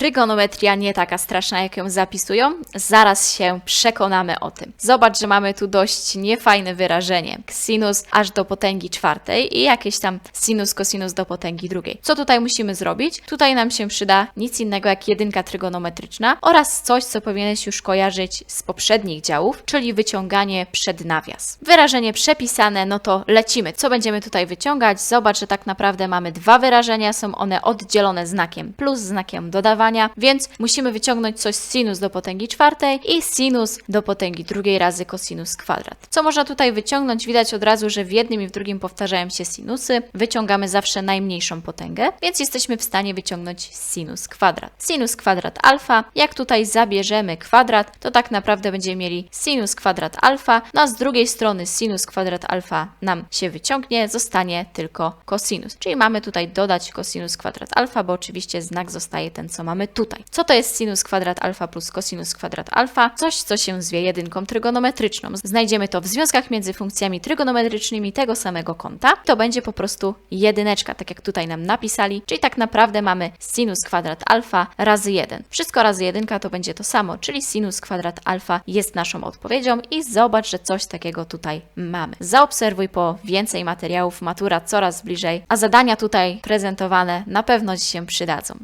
trygonometria nie taka straszna, jak ją zapisują? Zaraz się przekonamy o tym. Zobacz, że mamy tu dość niefajne wyrażenie. Sinus aż do potęgi czwartej i jakieś tam sinus, cosinus do potęgi drugiej. Co tutaj musimy zrobić? Tutaj nam się przyda nic innego jak jedynka trygonometryczna oraz coś, co powinieneś już kojarzyć z poprzednich działów, czyli wyciąganie przed nawias. Wyrażenie przepisane, no to lecimy. Co będziemy tutaj wyciągać? Zobacz, że tak naprawdę mamy dwa wyrażenia, są one oddzielone znakiem plus, znakiem dodawania, więc musimy wyciągnąć coś z sinus do potęgi czwartej i sinus do potęgi drugiej razy cosinus kwadrat. Co można tutaj wyciągnąć? Widać od razu, że w jednym i w drugim powtarzają się sinusy. Wyciągamy zawsze najmniejszą potęgę, więc jesteśmy w stanie wyciągnąć sinus kwadrat. Sinus kwadrat alfa, jak tutaj zabierzemy kwadrat, to tak naprawdę będziemy mieli sinus kwadrat alfa, no a z drugiej strony sinus kwadrat alfa nam się wyciągnie, zostanie tylko cosinus. Czyli mamy tutaj dodać cosinus kwadrat alfa, bo oczywiście znak zostaje ten, co mamy tutaj. Co to jest sinus kwadrat alfa plus cosinus kwadrat alfa? Coś, co się zwie jedynką trygonometryczną. Znajdziemy to w związkach między funkcjami trygonometrycznymi tego samego kąta. To będzie po prostu jedyneczka, tak jak tutaj nam napisali, czyli tak naprawdę mamy sinus kwadrat alfa razy 1. Wszystko razy jedynka to będzie to samo, czyli sinus kwadrat alfa jest naszą odpowiedzią i zobacz, że coś takiego tutaj mamy. Zaobserwuj po więcej materiałów, matura coraz bliżej, a zadania tutaj prezentowane na pewno Ci się przydadzą.